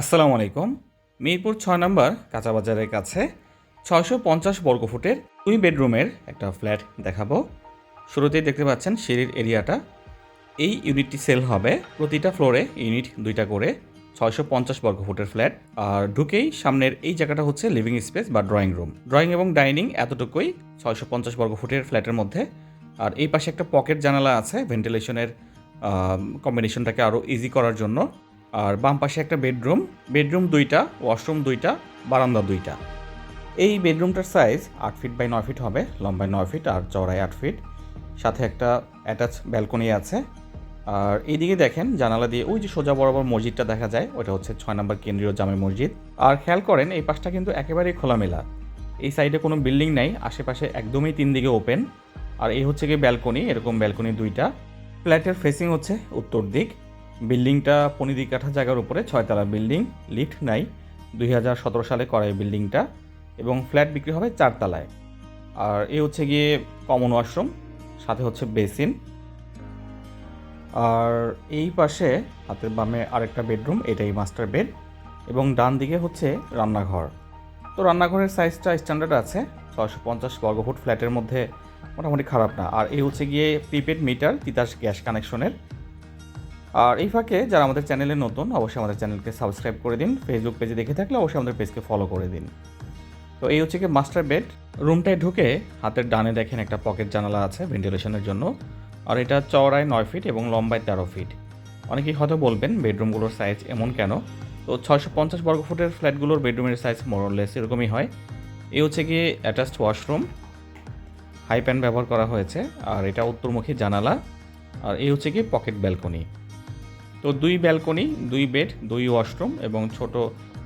আসসালামু আলাইকুম। মিরপুর ছয় নম্বর কাঁচাবাজারের কাছে ছয়শো পঞ্চাশ বর্গফুটের দুই বেডরুমের একটা ফ্ল্যাট দেখাবো। শুরুতেই দেখতে পাচ্ছেন সিঁড়ির এরিয়াটা। এই ইউনিটটি সেল হবে প্রতিটা ফ্লোরে ইউনিট দুইটা করে ছয়শো পঞ্চাশ বর্গফুটের ফ্ল্যাট। আর ঢুকেই সামনের এই জায়গাটা হচ্ছে লিভিং স্পেস বা ড্রয়িং রুম। ড্রয়িং এবং ডাইনিং এতটুকুই ছয়শো পঞ্চাশ বর্গফুটের ফ্ল্যাটের মধ্যে। আর এই পাশে একটা পকেট জানালা আছে, ভেন্টিলেশনের কম্বিনেশনটাকে আরও ইজি করার জন্য। আর বাম পাশে একটা বেডরুম বেডরুম দুইটা, ওয়াশরুম দুইটা, বারান্দা দুইটা। এই বেডরুমটার সাইজ আট ফিট বাই নয় ফিট হবে, লম্বায় নয় ফিট আর চওড়ায় আট ফিট। সাথে একটা অ্যাটাচ ব্যালকনি আছে। আর এইদিকে দেখেন, জানালা দিয়ে ওই যে সোজা বরাবর মসজিদটা দেখা যায়, ওটা হচ্ছে ছয় নম্বর কেন্দ্রীয় জামে মসজিদ। আর খেয়াল করেন, এই পাশটা কিন্তু একেবারেই খোলামেলা। এই সাইডে কোনো বিল্ডিং নাই, আশেপাশে একদমই তিন দিকে ওপেন। আর এই হচ্ছে গিয়ে ব্যালকনি, এরকম ব্যালকনি দুইটা। ফ্ল্যাটের ফেসিং হচ্ছে উত্তর দিক। বিল্ডিংটা পনিদি কাঠা জায়গার উপরে ছয়তলা বিল্ডিং, লিফট নাই। দুই হাজার সতেরো সালে করা এই বিল্ডিংটা এবং ফ্ল্যাট বিক্রি হবে চারতলায়। আর এ হচ্ছে গিয়ে কমন ওয়াশরুম, সাথে হচ্ছে বেসিন। আর এই পাশে হাতের বামে আরেকটা বেডরুম, এটাই মাস্টার বেড এবং ডান দিকে হচ্ছে রান্নাঘর। তো রান্নাঘরের সাইজটা স্ট্যান্ডার্ড আছে, ছয়শো পঞ্চাশ বর্গফুট ফ্ল্যাটের মধ্যে মোটামুটি খারাপ না। আর এই হচ্ছে গিয়ে প্রিপেড মিটার, তিতাস গ্যাস কানেকশনের। আর এই ফাঁকে যারা আমাদের চ্যানেলে নতুন, অবশ্যই আমাদের চ্যানেলকে সাবস্ক্রাইব করে দিন। ফেসবুক পেজে দেখে থাকলে অবশ্যই আমাদের পেজকে ফলো করে দিন। তো এই হচ্ছে কি মাস্টার বেড রুমটায় ঢুকে হাতের ডানে দেখেন একটা পকেট জানালা আছে ভেন্টিলেশনের জন্য। আর এটা চওড়ায় নয় ফিট এবং লম্বায় তেরো ফিট অনেকেই হয়তো বলবেন বেডরুমগুলোর সাইজ এমন কেন? তো ছয়শো পঞ্চাশ বর্গফুটের ফ্ল্যাটগুলোর বেডরুমের সাইজ মোরলেস এরকমই হয়। এই হচ্ছে গিয়ে অ্যাটাচড ওয়াশরুম হাই প্যান ব্যবহার করা হয়েছে। আর এটা উত্তরমুখী জানালা। আর এই হচ্ছে গিয়ে পকেট ব্যালকনি তো দুই ব্যালকনি, দুই বেড, দুই ওয়াশরুম এবং ছোট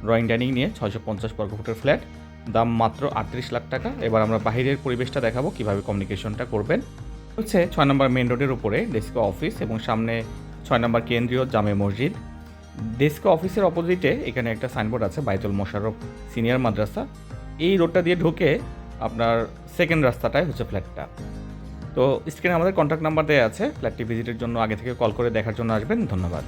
ড্রয়িং ডাইনিং নিয়ে ছয়শো পঞ্চাশ বর্গফুটের ফ্ল্যাট। দাম মাত্র আটত্রিশ লাখ টাকা। এবার আমরা বাইরের পরিবেশটা দেখাবো, কীভাবে কমিউনিকেশনটা করবেন। হচ্ছে ছয় নম্বর মেন রোডের উপরে ডেস্কো অফিস এবং সামনে ছয় নম্বর কেন্দ্রীয় জামে মসজিদ। ডেস্কো অফিসের অপোজিটে এখানে একটা সাইনবোর্ড আছে, বাইতুল মোশাররফ সিনিয়র মাদ্রাসা। এই রোডটা দিয়ে ঢুকে আপনার সেকেন্ড রাস্তাটাই হচ্ছে ফ্ল্যাটটা। তো স্ক্রিনে আমাদের কন্ট্যাক্ট নাম্বার দেওয়া আছে। ফ্ল্যাটটি ভিজিটের জন্য আগে থেকে কল করে দেখার জন্য আসবেন। ধন্যবাদ।